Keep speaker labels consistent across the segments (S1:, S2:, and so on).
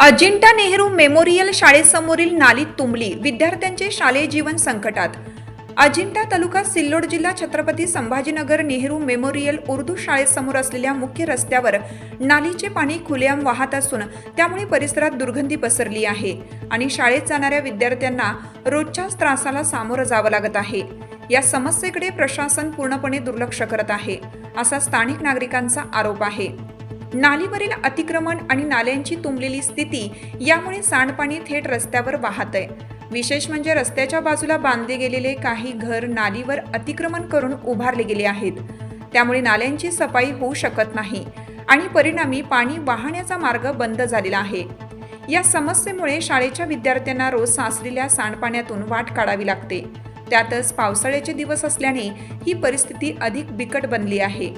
S1: Ajanta Nehru memorial शाळेसमोरील नालीत तुंबली विद्यार्थ्यांचे शालेय जीवन संकटात. अजिंठा तालुका सिल्लोड जिल्हा छत्रपती संभाजीनगर नेहरू मेमोरियल उर्दू शाळेसमोर असलेल्या मुख्य रस्त्यावर नालीचे पाणी खुलेआम वाहत असून त्यामुळे परिसरात दुर्गंधी पसरली आहे आणि शाळेत जाणाऱ्या विद्यार्थ्यांना रोजच्याच त्रासाला सामोरं जावं लागत आहे. या समस्येकडे प्रशासन पूर्णपणे दुर्लक्ष करत आहे असा स्थानिक नागरिकांचा आरोप आहे. नालीवरील अतिक्रमण आणि नाल्यांची तुंबलेली स्थिती यामुळे सांडपाणी थेट रस्त्यावर वाहत आहे विशेष म्हणजे रस्त्याच्या बाजूला बांधले गेलेले काही घर नालीवर अतिक्रमण करून उभारले गेले आहेत. त्यामुळे नाल्यांची सफाई होऊ शकत नाही आणि परिणामी पाणी वाहण्याचा मार्ग बंद झालेला आहे. या समस्येमुळे शाळेच्या विद्यार्थ्यांना रोज साचलेल्या सांडपाण्यातून वाट काढावी लागते. त्यातच पावसाळ्याचे दिवस असल्याने ही परिस्थिती अधिक बिकट बनली आहे.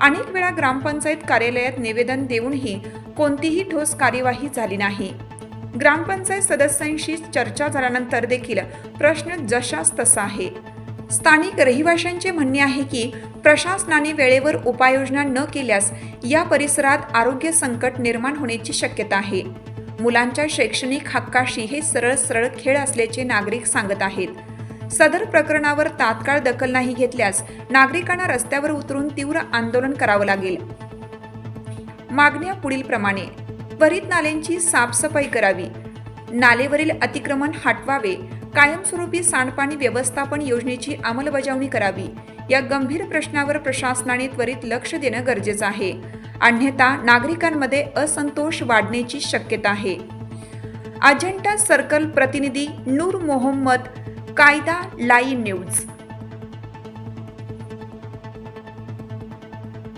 S1: अनेक वेळा ग्रामपंचायत कार्यालयात निवेदन देऊनही कोणतीही ठोस कार्यवाही झाली नाही. ग्रामपंचायत सदस्यांशी चर्चा झाल्यानंतर देखील प्रश्न जशास तसा आहे. स्थानिक रहिवाशांचे म्हणणे आहे की प्रशासनाने वेळेवर उपाययोजना न केल्यास या परिसरात आरोग्य संकट निर्माण होण्याची शक्यता आहे. मुलांच्या शैक्षणिक हक्काशी हे सरळ सरळ खेळ असल्याचे नागरिक सांगत आहेत. सदर प्रकरणावर तात्काळ दखल नाही घेतल्यास नागरिकांना रस्त्यावर उतरून तीव्र आंदोलन करावं लागेल. मागण्या पुढील प्रमाणे त्वरित नाल्यांची साफसफाई करावी. नालेवरील अतिक्रमण हटवावे. कायमस्वरूपी सांडपाणी व्यवस्थापन योजनेची अंमलबजावणी करावी. या गंभीर प्रश्नावर प्रशासनाने त्वरित लक्ष देणं गरजेचं आहे. अन्यथा नागरिकांमध्ये असंतोष वाढण्याची शक्यता आहे. अजंटा सर्कल प्रतिनिधी नूर मोहम्मद कायदा लाईव्ह न्यूज.